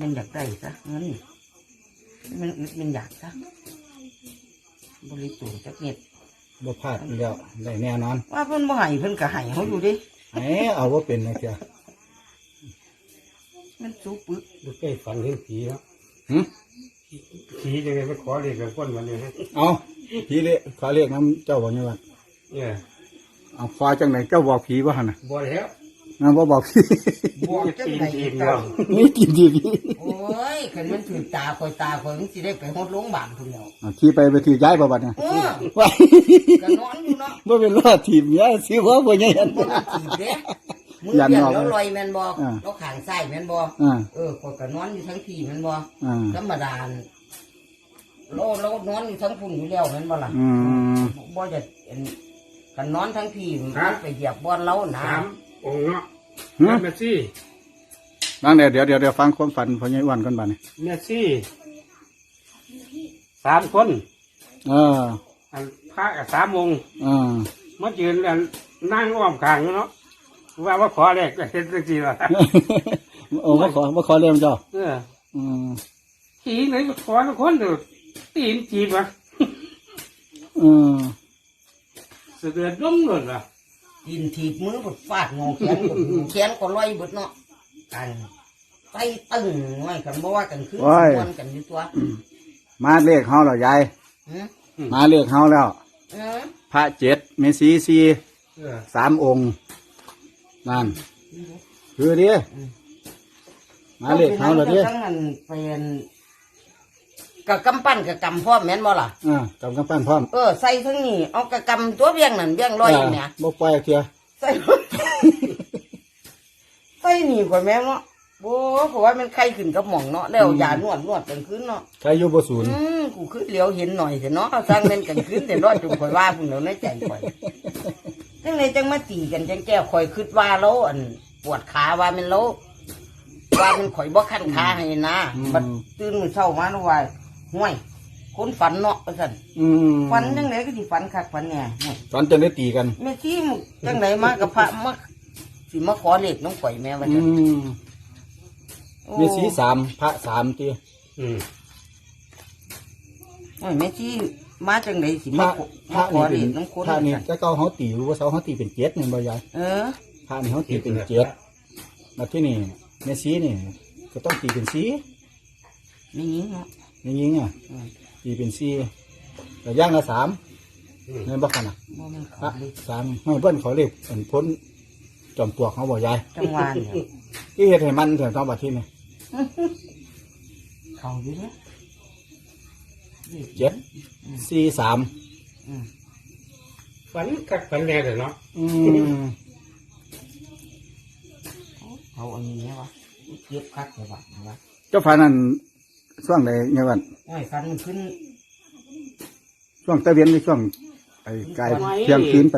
มันอยากได้ซะเงินมันมันอยากซะบริจูจักเม็ดบ่พลาดอีกแล้วได้แน่นอน ว่าเพิ่นบ่ให้เพิ่นก็ให้เขาอยู่เดิเอ้เอาว่าเป็นนะเจ้ามันสูปึกดูใกล้ฝันเห็นผีแล้วหึผีจะไงไปขอเรียกกับคนวันนี้ฮะเอาผีเละขอเรียกน้ำเจ้าบอกยังไงเนี่ยเอาฟ้าจังไหนเจ้าบอกผีว่าหันน่ะบ่แล้ว งั้นบ่บอกผีบอกจังตีนได๋ทีมเจ้าเนาะนี่กินดีผีโอ้ยคันมันถือตาคอยตาคอยมันสิได้ไปฮอดโรงพยาบาลพุ่นแล้วอะขี่ไปไปถือย้ายบ่บัดเนี่ยเออว่าก็นอนอยู่เนาะบ่เป็นรอดทีมเนี้ยสิว่าบ่ยังบ่ได้ถีบเด้มือยันเดียนวอกแล้วลอยแม่นบ่อ่า แล้วข้างซ้ายแม่นบ่อ่า เออข้อยก็นอนอยู่ทั้งที่แม่นบ่อ่า ธรรมดาโลโลนอนอยู่ทั้งพุ่นอยู่แล้วแม่นบ่ล่ะอืมบ่จะเห็นกันนอนทั้งพี่มันไปเหยียบบอนเล้าหนาสาม องค์เนาะหึแม่ซี่นั่งเดี๋ยวเดี๋ยวเดี๋ยวเดี๋ยวฟังความฝันพ่อใหญ่อ้วนก่อนบัดนี้แม่ซี่สามคนเอออันพระกับสามองค์เออมายืนอันนั่งอ้อมข้างอยู่เนาะว่าว่าขอแรกก็เห็นสักทีละโอ้บ่ขอบ่ขอเรียกเจ้าเอออืมผีไหนมาขอทุกคนเดูตีนจีบอะอืมเสะเดือดล้มหล่นอะ ดินถีบมือบดฟาดงอแขนก็แขนก็ลอยเบดเนาะกันไตตึงไว้กันบ่ว่ากันคือสมวนกันอยู่ตัวมาเลขเฮาแล้วยายหือมาเลขเฮาแล้ว เออพระเจ็ดเมสีสี่เออสามองค์นั่นคือดิมาเลขเขาเลยดิ ทั้งนั้นเป็น กับกำปั้นกับกำพ่อมแม่นบ่ล่ะอ่ากำกำปั้นพร้อมเออใส่ทั้งนี้เอากระกำตัวเบี้ยงนั่นเบี้ยงลอยเนี่ยบ่ปล่อยเทียใส่ ใส่หนีกว่าแม่เนาะโอ้เพราะว่ามันไข้ขึ้นกับหม่องเนาะแล้วยานวดนวดกันคืนเนาะใครอยู่บ่ศูนย์อืมกูคือเหลียวเห็นหน่อยแต่เนาะสร้างเป็นกันคืนแต่รอดจงคอยว่าพุ่นแล้วในใจคอยจังไหนจังมาตีกันจังแก้วคอยคิดว่าแล้วอันปวดขาว่ามันแล้วว่ามันข่อยบ่คันขาให้นะบัดตื่นมื้อเช้ามาแล้วว่า ห่วยคนฝันเนาะว่าซั่นอืมฝันจังไดก็สิฝันคักฝันแหน่ห่วยตอนจะได้ตีกัน แม่ที่มึงจังไหนมากับพระมาสิมาขอเลขน้องข่อยแม่ว่าอืซั่นมมีสีสามพระสามตีอืมโอ้ยแม่ที่มาจังไหนสิพมาระขอพระมาขอนี่เลเป็นขน้องคนพระนี่ว่าซั่นจะเก้าเขาตีรู้ว่าเสาเขาตีเป็นเจ็ดนี่บ่ยายเออ พระนี่เขาตีเป็นเจ็ดมาที่นี่เมสีนี่ก็ต้องตีเป็นสีไม่ยิงเนาะอ ย่างงี้อะอืมตีเป็นสีแต่ย่างละสามอืมเงินบ่ขนาดบ่แม่นพเขาระเลยสามไม่เบิ้นเขาเรียกอันพ้นจอมปลวกเขาบ่ยายจังหวะเนี่ยที่เฮ็ดให้มันถึงต้องบัดที่นี่เขาอยู่เนี่ยเจ็ดสี่สามอืมฝันกักฝันแน่เลยเนาะอืมเขาอันนี้เนี่ยวะเก็บคักเลยวะวะเจ้าฟ้านั่น ช่วงใดเนี่ยวันโอ้ยฟันมันขึ้นช่วงตะเวียนหรือช่วงไอ้กายเที่ยงคืนไป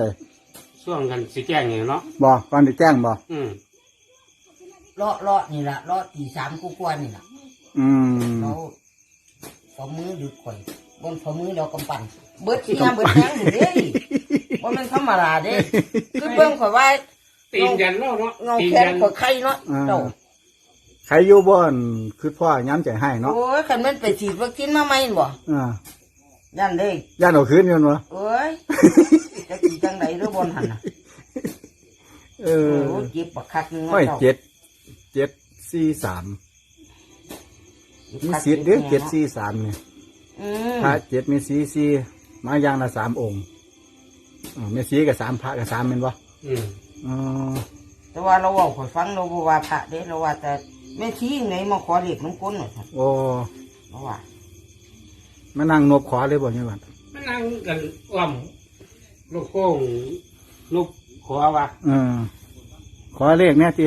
ช่วงกันสิแจ้งอย่างเนาะบ่ก่อนได้แจ้งบ่อืมเลาะเลาะนี่ละเลาะตีสามกูกวนนี่ละอืมเราฝ่ามือดึกข่อยบนฝ่ามือเรากำปั้นเบิดขี้ยาเบิดแทงอยู่เด้ว่ามันธรรมดาเด้คือเบิ่งข่อยว่าตีนยันเนาะเนาะเงาตีนแขนยันข่อยไข่เนาะเจ้า ใครอยู่บ่อนคือพ่อย้ำใจให้เนาะโอ้ยคันมันไปฉีดวัคซีนมาไหมนบ่อ่ายันเด้ย่านเอาคืนอยู่เนาะเอ้ยจะกี่จังไหนหรือบนหันน่ะเอโอ้อเจ็บปากคักนึงโอ้ยเจ็ดเจ็ดสี่สามมีสิทธิ์เด้อเจ็ดสี่สามเนี่ยอืมพระเจ็ดมีสีสี่มาอย่างละสามองค์อ่ามีสีกับสามพระกับสามเป็นบ่อืม อ๋อแต่ว่าเราเว่าข่อยฟังเราบ่ว่าพระเด้เราว่าแต่ แม่ชี้ไหนมาขอเรียกน้ำก้นหน่อยครับโอ้เราว่ามานั่งนบขอเลยบ่เนี่ยวันมานั่งกันอ้อมลูกโป่งลูกขวาวะเออขอเลขเนี่ยที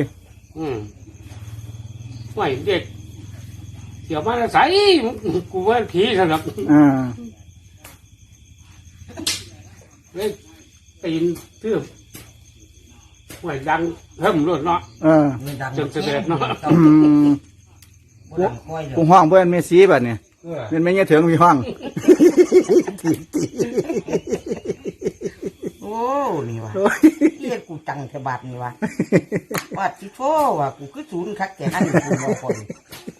อืมไม่เด็กเดี๋ยวมาใส่กูว่าผีสนับอ่า เลยตีนทืบ ห่วยดังเพิ่มรถเนาะ เออจนเสด็จเนาะ อืมบ่ดังค่อยเลยผู้ห้องเพื่อนเมสีแบบเนี่ยเออเป็นไม่เงี้ยถึงมีห้อง โอ้นี่วะเรียกกูจังเทบาทนี่วะว่าที่โชว่ะกูคือศูนย์คักแก่อันนี้กูบอกคน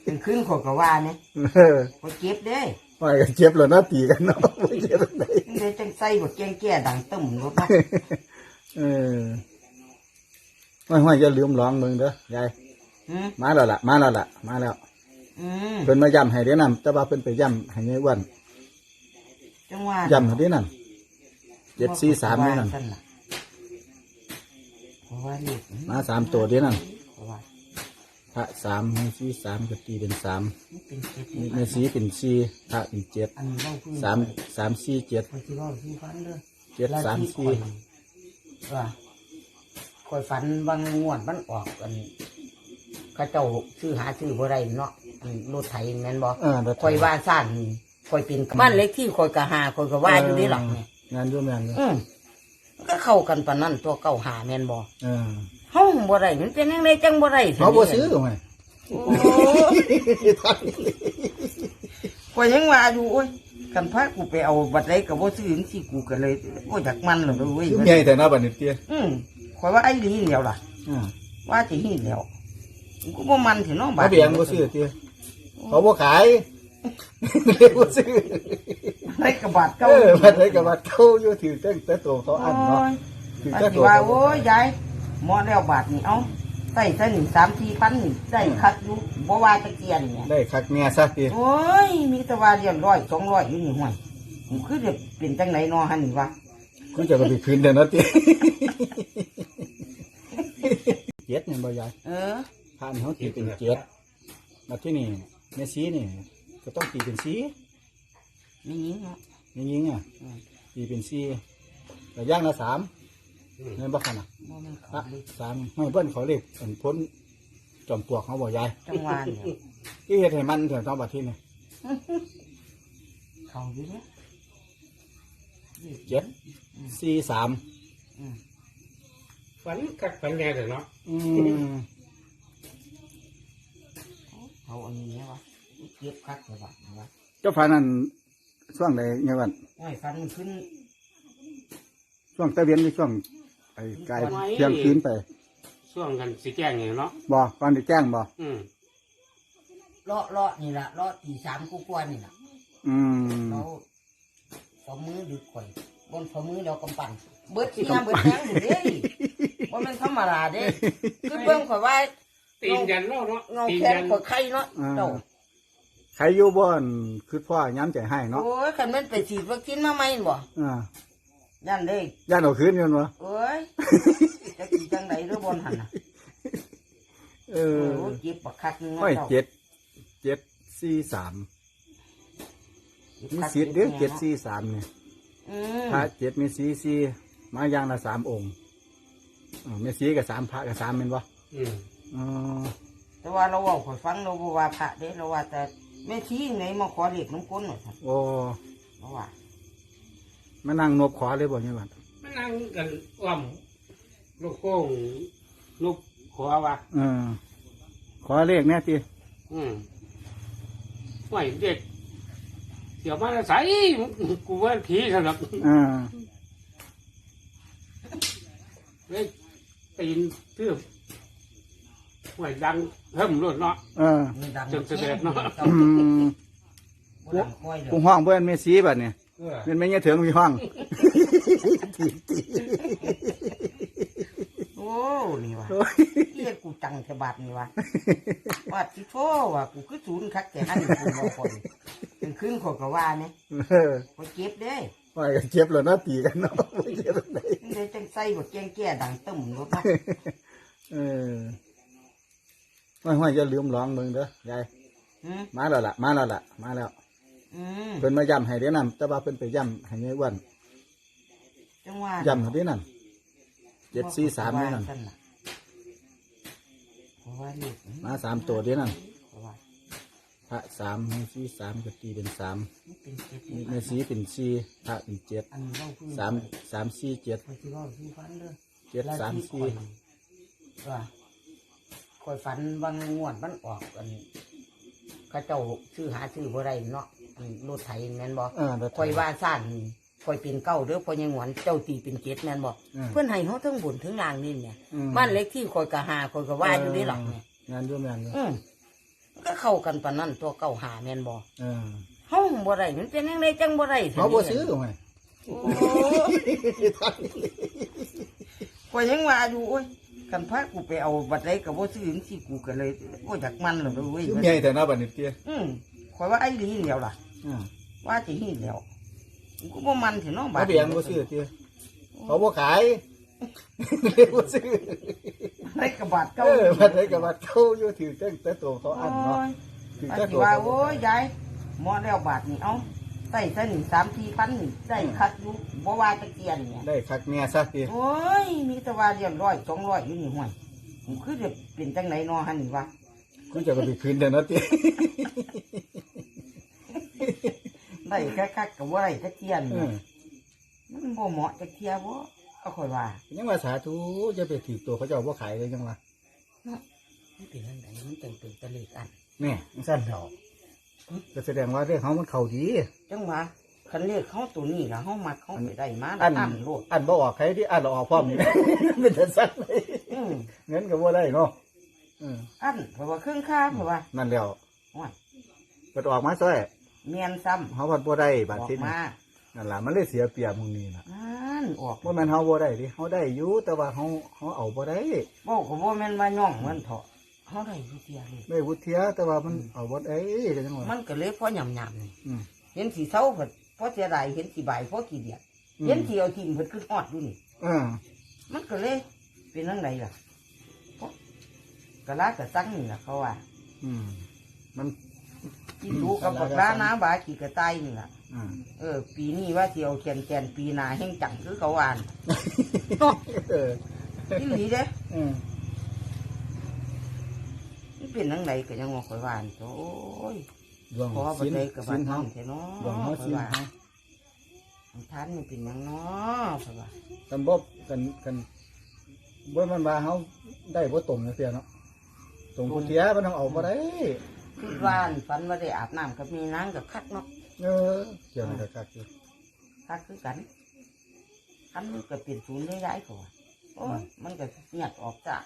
เป็นขึ้นขอยก็ว่าเนี่ยเออก็เก็บเด้ไปกันเจ็บแล้วนะตีกันเนาะบ่เจ็บไหนนี่เลยจังใส่บทแกงแก่ดังตึมรถเนาะเออ ไม่ห้อยอย่าลืมร้องมึงเด้อยายอืมมาแล้วล่ะ มาแล้วล่ะ มาแล้วอืมเพิ่นมาย้ำให้เด้อนำแต่ว่าเพิ่นไปย้ำให้ยายอ้วนจังว่าย้ำให้เด้อนำเจ็ดสี่สามเด้อนั่นว่าซั่ล่ะเพราะว่านี่มาสามตัวเด้อนั่นเพราะว่าพระสามให้สี่สามก็ตีเป็นสามมันเป็นเจ็ดแม่สีเป็นสี่พระเป็นเจ็ดอันนี้เล่าพื้นสามสามสี่เจ็ดคอยที่เล่าพื้นฟันเด้อเจ็ดสามที่สี่ข่อยว่า คอยฝันบางงวดมันออกกันเขาเจ้าชื่อหาชื่อบ่ได้เนาะอันรถไถแม่นบ่เออแล้วคอยว่าซ่านคอยเป็นบ้านเล็กที่คอยกะหาคอยกะว่าอยู่นี่หรอกเนี่ยงานอยู่แม่นอยู่อืมมันก็เข้ากันปานนั้นตัวเก่าหาแม่นบ่เออห้องบ่ได้มันเป็นยังไงจังบ่ได้เขาบ่ซื้อไงโอ้คอยยังว่าอยู่โอ้ยกันพากูไปเอาบัตรไรก็บ่ซื้อจังซี่กูก็เลยโอ้ยอยากมันเลยเว้ยคือใหญ่แต่หน้าบัดนี้เตี้ยอืม คอยว่าไอ้ลีแล้วล่ะอ่าว่าสิฮีแล้วกูบ่มันสิเน้องบาเขาดเบียงบ่ซื้อเตี้ยเขาบ่ขายเลยบ่ซื้อไรกระบาดเอเก่าอบัดไหนก็บัดเขาอยู่ถือแต่แต่ตัวเขาอันเนาะถือว่าแต่สิตัวว่าเขาโอ้ยยายหมอแล้วบาทนี่เอาใส่ซะนี่สามสี่พันนี่ได้คักอยู่บ่ว่าตะเกียนเนี่ย ได้คักแน่ซะติโอ้ย มีแต่ว่าเรียนร้อยสองร้อยอยู่นี่ห่วยมันคือจะเป็นจังไหนนอฮันนี่วะ กูจะก็ไปคืนเด้อเนาะติเจ็ดเนี่ยบ่ยายเออผ่านเขาตีเป็นเจ็ดมาที่นี่เมซีนี่ก็ต้องตีเป็นสีไม่ยิงเนาะยิงยิงๆอะอืมตีเป็นสีแต่ย่างละสามเงินบ่คันอะบ่แม่นเขาละเลยสามให้เบิ้นเขาเรียกอันพ้นจอมปลวกเขาบ่ยายจังหวะเนี่ยที่เฮ็ดให้มันถึงต้องบัดที่นี่เขาอยู่เนี่ยเจ็ด สี่สามอืมฝันกักฝันแน่เถอะเนาะอืมเขาอันนี้เนี่ยวะเก็บคักเลยวะวะเจ้าฟ้านั่นช่วงใดเนี่ยวันโอ้ยฟันมันขึ้นช่วงตะเวียนหรือช่วงไอ้กายเที่ยงคืนไปช่วงกันสิแจ้งอย่างเนาะบ่ก่อนได้แจ้งบ่อืมเลาะเลาะนี่ละเลาะตีสามกูกว่านี่ละอืมเราฝ่ามือดึกข่อย บนฝ่ามือเรากำปั้นเบิดที่น้ำเบิดแทงอยู่เด้ว่ามันธรรมดาเด้คือเบิ่งข่อยว่าตีนยันเนาะเนาะเงาตีนแขนยันข่อยไข่เนาะเจ้าใครอยู่บ่อนคือพ่อย้ำใจให้เนาะโอ้ยคันแมันไปฉีดวัคซีนมาไหมบ่อ่ายันเลยย่านเอาคืนกันวะโอ้ยจะกี่จังไหนหรือบนหันน่ะเอโอ้อยเจ็บปักคักนึงไม่เจ้าเจ็ดเจ็ดสี่สามมีสิทธิ์เด้อเจ็ดสี่สามเนี่ยอืม พระเจ็ดมีสีสี่มาอย่างละสามองค์อ่ามีสีกับสามพระกับสามเป็นวะอืมอ๋อแต่ว่าเราเว่าข่อยฟังเราบ่ว่าพระเด้เราว่าแต่แม่ชี้ไหนมาขอเรียกน้ำก้นหน่อยครับโอ้เราว่ามานั่งนบขอเลยบ่เนี่ยวันมานั่งกันอ้อมลูกโป่งลูกหัววะเออขอเลขแน่ทีอืมห่วยเด็ก เดี๋ยวมาใส่กูว่าผีสำหรับอ่าเลยตีนเทือบห่วยดังเพิ่มรถเนาะเออมีดังจนเสด็จเนาะจ้อืมบ่ดังค่อยเด้กูอห้องเพื่อนมีสีแบบเนี่ยเออเป็นไม่เงี้ยถึงมีห้อง โอ้ นี่วะโอ้ยเรียกกูจังเทบาทนี่วะว่าที่โทว่ะกูคือศูนย์คักแก่อันนี้กูบอกคนเป็นขึ้นขอยก็ว่าเนี่ยเออข่อยเก็บเด้ไปกันเจ็บแล้วเนาะตีกันเนาะไม่เจ็บอะไรนี่เลยจังใส่บทแกงแก่ดังตึ้มรถเนาะเออไม่ห้อยจะลืมร้องมึงเด้อยายอืมมาแล้วล่ะ มาแล้วล่ะ มาแล้วอืมเพิ่นมาย้ำให้เด้อนำแต่ว่าเพิ่นไปย้ำให้ยายอ้วนจังว่าย้ำให้เด้อนั่น เจ็ดสี่สามนี่นั่นเพราะว่าเลขมาสามตัวเด้อนั่นเพราะว่าพระสามแม่สีสามก็ตีเป็นสามมันเป็นเจ็ดแม่สีเป็นสี่พระเป็นเจ็ดอันนี้เราเพิ่งสามสามสี่เจ็ดคอยที่เราที่ฟันเด้อ เจ็ดสามสี่ว่าคอยฝันบางงวดมันออกกันเขาเจ้าชื่อหาชื่อบ่ได้เนาะอันรถไถแม่นบ่เออแล้วคอยว่าซ่าน คอยเป็นเก้าเด้อพอยังหวนเจ้าตีเป็นเจ็ดแม่นบอกอืม เพื่อนให้เขาทั้งบุญทั้งลางนี่เนี่ยอืมบ้านเล็กที่คอยกะหาคอยกะว่าอยู่ในหลังเนี่ยงานอยู่แม่นอยู่อืมมันก็เข้ากันปานนั้นตัวเก้าหาแม่นบอกเออเฮาบ่ได้มันเป็นยังไงจังบ่ได้เขาบ่ซื้อไงโอ้คอยยังว่าอยู่โอ้ยกันพากูไปเอาบัตรใดก็บ่ซื้อจังซี่กูก็เลยโอ้ยอยากมันแล้วเด้อเว้ยคือใหญ่แต่หน้าบัดนี้เตี้ยอืมคอยว่าไอ้ลีเหลียวล่ะ อ่าว่าจะหีดแล้ว กูบ่มันสิเน้องบาเขาดเบียงบ่ซื้อเตี้ยเขาบ่ขายเลยบ่ซื้อได้กระบาดเอเก้าอบัดไหนก็บัดเขาอยู่ถือแต่แต่ตัวเขาอันเนาะถือโอ้ยแต่ว่าสิตัวว่าเขาโอ้ยยายหมอแล้วบาทนี่เอาใส่ซะนี่สามทีพันนี่ใส่คัดอยู่บ่ว่าตะเกียนเนี่ยได้คักแม่ซะเตี้ยโอ้ยมีแต่ว่าเรียบร้อยสองร้อยอยู่นี่ห่วยผมคือจะเป็นจังไหนนอหันนี่วะกูจะก็ไปคืนเด้อเนาะเตี้ย ได้แค่คักกับว่าไรตะเกียนเอเนี่ยอมันบ่เหมาะตะเกียบ่เอาค่อยว่ายังว่าสาธุจะไปถือตัวเขาเจ้าบ่ขายเลยจังว่ามันเป็นจังไดมันจังเป็นตะเลกอันแนี่สั้นเถาก็แสดงว่าเรื่องเขามันเข้าดี จังหวะคันเลขเขาตัวนี้ล่ะเฮามักเขาไปได้มาอันอันโลดอันบ่ออกใครที่อันเราออกพร้อมนี่ เป็นแต่สั้นเลยอืมเงินก็บ่ได้เนาะเอออันเพราะว่าเครื่องค่าเพราะว่านั่นแล้วโอ้ย เปิดออกมาซะ เมียนซ้ำเฮาวัดบ่ได้อบาดอกทีนี้มานั่นล่ะมันเลยเสียเปรียบมึงนี่น่ะอันออกบ่แม่นเฮาบ่ได้ดิเฮาได้อยู่แต่ว่าเฮาเฮาเอาบ่ได้บอกก็บ่แม่นว่าย่องมันเถาะเฮาได้อยู่เสียเลยได้วุฒิยแต่ว่ามันเอาบ่ได้ก็จังว่ามันก็เลยพอหยำๆนี่อืม เห็นสีเศร้าเพิ่นพอเสียดายเห็นสีใบพอขี้เดียดอืม เห็นสีเอาทิ่มเพิ่นคือฮอดอยู่นี่เออมันก็เลยเป็นจังไดล่ะเพราะกะลากะซังนี่ล่ะเขาว่า อืมมัน ที่ดูกับบักลาน้าบาขี้กระต่ายนี่ล่ะอ่าเออ ปีนี้ว่าสิเอาแขนๆปีหน้าแห่งจังคือเขาว่าน่ะเอออีหลีเด้อืมมันเป็นจังไดก็ยังว่าข่อยว่านี่โอ้ยดวงขอบัศีนลไดกับศีบ้านลน้เฮาองแท้เนาะดวงเฮาศีลเฮาท่านนี่เป็นหยังเนาะเพราะว่ากันบ่กันกันบ่มันว่าเฮาได้บ่ตรงจังซี่เนาะตรงกุเทียมันต้องเอาบ่ได้ คือว่านฝันว่าได้อาบน้ำกับมีนางกับคักเนาะเออเกี่ยวกับคักอยู่คักคือกันคันมันก็เป็นศูนย์ได้ย้ายๆกว่าโอ้ยมันก็เงียบออกจาก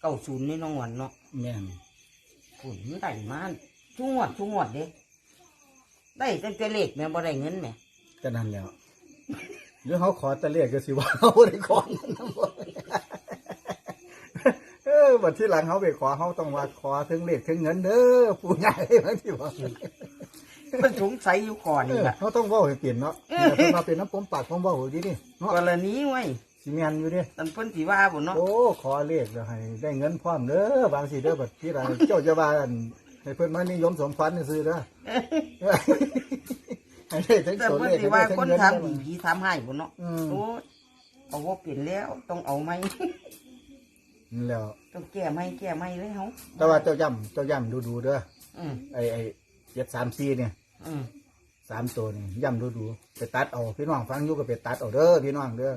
เก้าศูนย์นี่น้องหวันเนาะแม่นฝุ่นมันได้มาทุกงวดทุกงวดเด้ได้ตั้งแต่เลขแม่บ่ได้เงินแม่ก็นั่นแหล้วหรือเขาขอแตะเรียกก็สิว่าเขาได้ขอนั่นนะบ่เอ อบัดที่หลังเขาไปขอเขาต้องว่าขอถึงเลขถึงเงินเด้อปู่ใหญ่บางทีว่ามันสงสัยอยู่ก่อนเอนี่อแหละเขาต้องเว้าให้เปลี่ยนเนาะเนี่ยเพิ่นมาเป็นน้ำผมปากผมเว้าอยู่ดิเนาะกรณีไว้สิแม่นอยู่ดิตันเพิ่นสิว่าบ่เนาะโอ้ขอเลขแล้วให้ได้เงินพร้อมเด้อบางสิเด้อบัดที่หลังเจ้าจะว่าอันให้เพิ่นมานิยมสมฟันซื้อเด้อให้ได้ทั้งแต่ตัวเพิ่นเลขสิให้ว่าได้ทั้งคนเงิน ทำดีผีทำให้บ่เนาะอืม โอ้ยเอาว่าเปลี่ยนแล้วต้องเอาไหม นั่นแหล้ว ต้องแก้ไหมแก้ไหมเลยเฮาแต่ว่าเจ้าย่ำเจ้าย่ำดูดูๆเด้ออืมไอ้ไอ้เจ็ดสามสี่เนี่ยอืมสามตัวนี่ย่ำดูดูๆไปตัดเอาพี่น้องฟังอยู่ก็ไปตัดเอาเด้อพี่น้องเด้อ